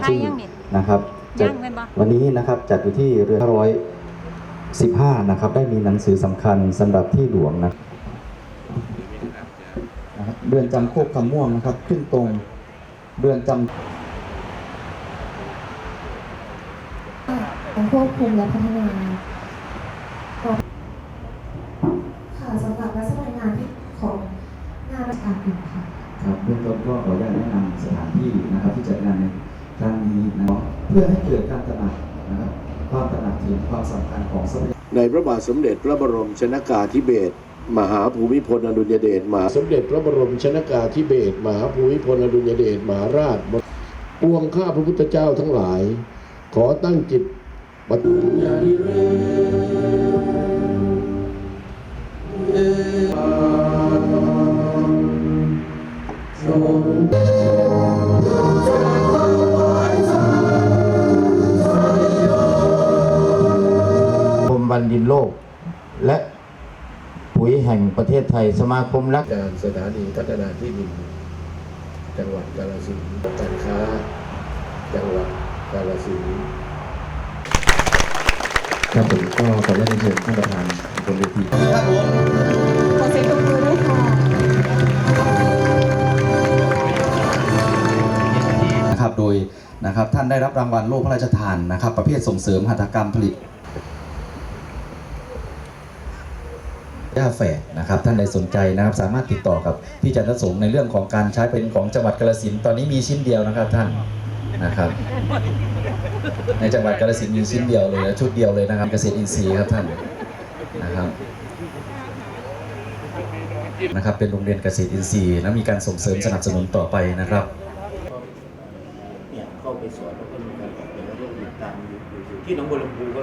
ไทยยังนี่นะครับจัดยังเป็นบ่วันนี้นะครับจัดอยู่ที่เรือร้อยสิบห้านะครับได้มีหนังสือสำคัญสำหรับที่หลวงนะนะครับเรือนจำโคกคำม่วงนะครับ ขึ้นตรงเรือนจำการควบคุมและพัฒนาค่ะสำหรับลักษณะงานที่ของงานราชการอื่นค่ะครับเบื้องต้นก็ขออนุญาตแนะนำสถานที่นะครับที่จัดงานใน ครั้งนี้นะเพื่อให้เกิดการตระหนักนะครับความตระหนักถึงความสำคัญของทรัพยากรในพระบาทสมเด็จพระบรมชนากาธิเบศรมหาภูมิพลอดุลยเดชมหาสมเด็จพระบรมชนากาธิเบศรมหาภูมิพลอดุลยเดชมหาราชปวงข้าพระพุทธเจ้าทั้งหลาย ขอตั้งจิตปฏิญาณ ปุ๋ยแห่งประเทศไทยสมาคมรักการสถานีพัฒนาที่ดิน จังหวัดกาฬสินธุ์การค้า จังหวัดกาฬสินธุ์ครับผมก็ขออนุญาตเชิญท่านประธานบนเวทีขอเสียงปรบมือด้วยค่ะนะครับโดยนะครับท่านได้รับรางวัลโล่พระราชทานนะครับ ประเภทส่งเสริมหัตถกรรมผลิต ย่าแฝดนะครับท่านใดสนใจนะครับสามารถติดต่อกับพี่จันทสงในเรื่องของการใช้เป็นของจังหวัดกาฬสินธุ์ตอนนี้มีชิ้นเดียวนะครับท่านนะครับ ในจังหวัดกาฬสินธุ์มีชิ้นเดียวเลยและชุดเดียวเลยนะครับเกษตรอินทรีย์ครับท่านนะครับนะครับเป็นโรงเรียนเกษตรอินทรีย์และมีการส่งเสริมสนับสนุนต่อไปนะครับเนี่ยเข้าไปสอนแล้วก็มีการออกแบบแล้วก็ติดตามอยู่อยู่อยู่ที่หนองบัวลำพูก็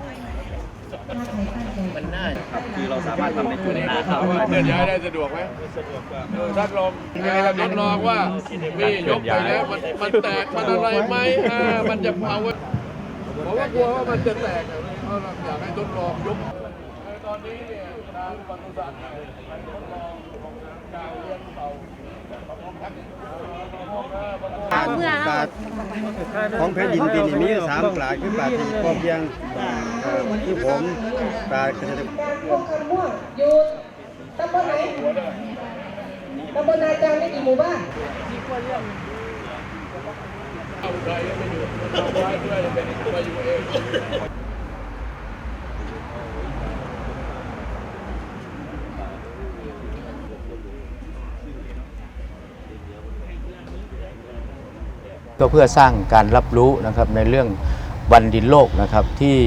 มันน่าครับคือเราสามารถทำในจุดนี้ครับเคลื่อนย้ายได้สะดวกไหมเออท่านลองทดลองว่านี่ยกไปแล้วมันมันแตกมันอะไรไหมอ่ามันจะเผาไว้ผมว่ากลัวว่ามันจะแตกอะเอาล่ะอยากให้ทดลองยกเออตอนนี้เนี่ยทางปศุสัตว์เนี่ยไปทดลองของกาวเลี้ยงเต่าประมงทักษิณประมงเอ เมื่อเอาของแผ่นดินปีนี้มีสามปลาคือบาที่พอเพียงเอ่อคือผมปลาเกษตรโคกคำม่วงอยู่ตำบลไหนตำบลนาจางไม่กี่หมู่บ้าน เอาใคร ก็เพื่อสร้างการรับรู้นะครับในเรื่องวันดินโลกนะครับที่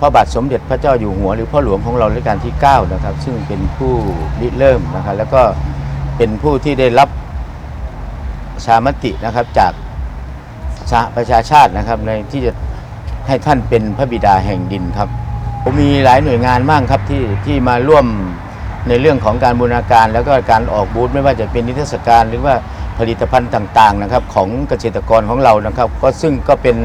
พระบาทสมเด็จพระเจ้าอยู่หัว หรือพ่อหลวงของเรารัชกาลที่9นะครับซึ่งเป็นผู้ริเริ่มนะครับแล้วก็เป็นผู้ที่ได้รับประชามตินะครับจากสหประชาชาตินะครับในที่จะให้ท่านเป็นพระบิดาแห่งดินครับผมมีหลายหน่วยงานมากครับที่ที่มาร่วมในเรื่องของการบูรณาการ แล้วก็การออกบูธไม่ว่าจะเป็นนิทรรศการหรือว่า ผลิตภัณฑ์ต่างๆนะครับของเกษตรกรของเรานะครับ ก็ซึ่งก็เป็น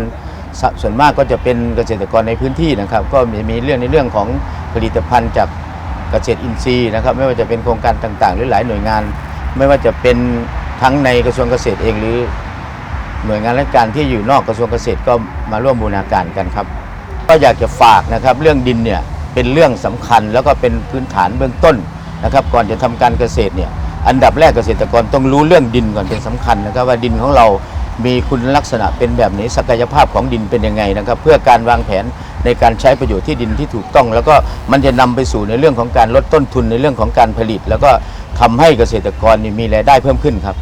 ส่วนมากก็จะเป็นเกษตรกรในพื้นที่นะครับ ก็มีมีเรื่องในเรื่องของผลิตภัณฑ์จากเกษตรอินทรีย์นะครับ ไม่ว่าจะเป็นโครงการต่างๆ หรือหลายหน่วยงาน ไม่ว่าจะเป็นทั้งในกระทรวงเกษตรเองหรือ หน่วยงานราชการที่อยู่นอกกระทรวงเกษตรก็มาร่วมบูรณาการกันครับ ก็อยากจะฝากนะครับเรื่องดินเนี่ยเป็นเรื่องสำคัญแล้วก็เป็นพื้นฐานเบื้องต้นนะครับ ก่อนจะทำการเกษตรเนี่ย อันดับแรกเกษตรกรต้องรู้เรื่องดินก่อนเป็นสำคัญนะครับ ว่าดินของเรามีคุณลักษณะเป็นแบบไหนศักยภาพของดินเป็นยังไงนะครับ เพื่อการวางแผนในการใช้ประโยชน์ที่ดินที่ถูกต้อง แล้วก็มันจะนำไปสู่ในเรื่องของการลดต้นทุนในเรื่องของการผลิต แล้วก็ทำให้เกษตรกรมีรายได้เพิ่มขึ้นครับ